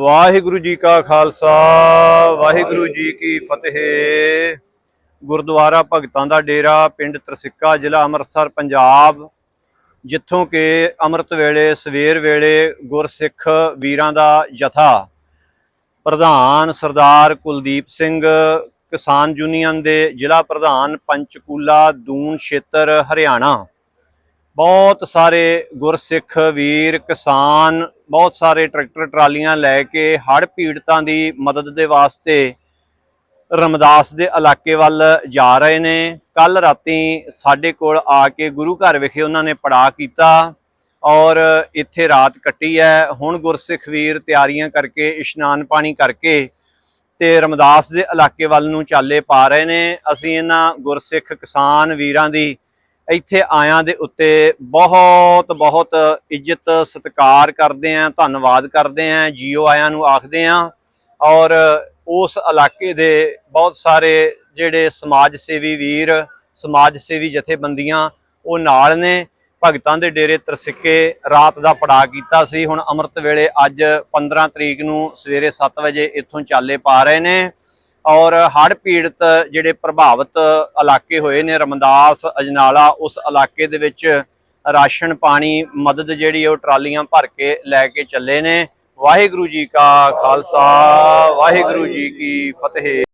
ਵਾਹਿਗੁਰੂ ਜੀ ਕਾ ਖਾਲਸਾ, ਵਾਹਿਗੁਰੂ ਜੀ ਕੀ ਫਤਿਹ। ਗੁਰਦੁਆਰਾ ਭਗਤਾਂ ਦਾ ਡੇਰਾ ਪਿੰਡ ਤਰਸਿੱਕਾ, ਜ਼ਿਲ੍ਹਾ ਅੰਮ੍ਰਿਤਸਰ, ਪੰਜਾਬ, ਜਿੱਥੋਂ ਕਿ ਅੰਮ੍ਰਿਤ ਵੇਲੇ, ਸਵੇਰ ਵੇਲੇ ਗੁਰਸਿੱਖ ਵੀਰਾਂ ਦਾ ਜਥਾ। ਪ੍ਰਧਾਨ ਸਰਦਾਰ ਕੁਲਦੀਪ ਸਿੰਘ, ਕਿਸਾਨ ਯੂਨੀਅਨ ਦੇ ਜ਼ਿਲ੍ਹਾ ਪ੍ਰਧਾਨ ਪੰਚਕੂਲਾ, ਦੂਨ ਖੇਤਰ ਹਰਿਆਣਾ। ਬਹੁਤ ਸਾਰੇ ਗੁਰਸਿੱਖ, ਵੀਰ, ਕਿਸਾਨ, ਬਹੁਤ ਸਾਰੇ ਟਰੈਕਟਰ, ਟਰਾਲੀਆਂ ਲੈ ਕੇ ਹੜ੍ਹ ਪੀੜਤਾਂ ਦੀ ਮਦਦ ਦੇ ਵਾਸਤੇ ਰਮਦਾਸ ਦੇ ਇਲਾਕੇ ਵੱਲ ਜਾ ਰਹੇ ਨੇ। ਕੱਲ ਰਾਤੀ ਸਾਡੇ ਕੋਲ ਆ ਕੇ ਗੁਰੂ ਘਰ ਵਿਖੇ ਉਹਨਾਂ ਨੇ ਪੜਾਅ ਕੀਤਾ ਔਰ ਇੱਥੇ ਰਾਤ ਕੱਟੀ ਹੈ। ਹੁਣ ਗੁਰਸਿੱਖ ਵੀਰ ਤਿਆਰੀਆਂ ਕਰਕੇ, ਇਸ਼ਨਾਨ ਪਾਣੀ ਕਰਕੇ ਤੇ ਰਮਦਾਸ ਦੇ ਇਲਾਕੇ ਵੱਲ ਨੂੰ ਚਾਲੇ ਪਾ ਰਹੇ ਨੇ। ਅਸੀਂ ਇਹਨਾਂ ਗੁਰਸਿੱਖ, ਕਿਸਾਨ ਵੀਰਾਂ ਦੀ ਇੱਥੇ ਆਇਆਂ ਦੇ ਉੱਤੇ ਬਹੁਤ ਬਹੁਤ ਇੱਜ਼ਤ, ਸਤਿਕਾਰ ਕਰਦੇ ਆਂ, ਧੰਨਵਾਦ ਕਰਦੇ ਆਂ, ਜੀਓ ਆਇਆਂ ਨੂੰ ਆਖਦੇ ਆਂ। ਔਰ ਉਸ ਇਲਾਕੇ ਦੇ ਬਹੁਤ ਸਾਰੇ ਜਿਹੜੇ ਸਮਾਜ ਸੇਵੀ ਵੀਰ, ਸਮਾਜ ਸੇਵੀ ਜਥੇਬੰਦੀਆਂ, ਉਹ ਨਾਲ ਨੇ। ਭਗਤਾਂ ਦੇ ਡੇਰੇ ਤਰਸਿੱਕੇ ਰਾਤ ਦਾ ਪੜਾ ਕੀਤਾ ਸੀ। ਹੁਣ ਅੰਮ੍ਰਿਤ ਵੇਲੇ ਅੱਜ 15 ਤਰੀਕ ਨੂੰ ਸਵੇਰੇ 7 ਵਜੇ ਇੱਥੋਂ ਚਾਲੇ ਪਾ ਰਹੇ ਨੇ। ਔਰ ਹੜ੍ਹ ਪੀੜਤ ਜਿਹੜੇ ਪ੍ਰਭਾਵਿਤ ਇਲਾਕੇ ਹੋਏ ਨੇ, ਰਮਦਾਸ, ਅਜਨਾਲਾ, ਉਸ ਇਲਾਕੇ ਦੇ ਵਿੱਚ ਰਾਸ਼ਨ, ਪਾਣੀ, ਮਦਦ ਜਿਹੜੀ ਉਹ ਟਰਾਲੀਆਂ ਭਰ ਕੇ ਲੈ ਕੇ ਚੱਲੇ ਨੇ। ਵਾਹਿਗੁਰੂ ਜੀ ਕਾ ਖਾਲਸਾ, ਵਾਹਿਗੁਰੂ ਜੀ ਕੀ ਫਤਿਹ।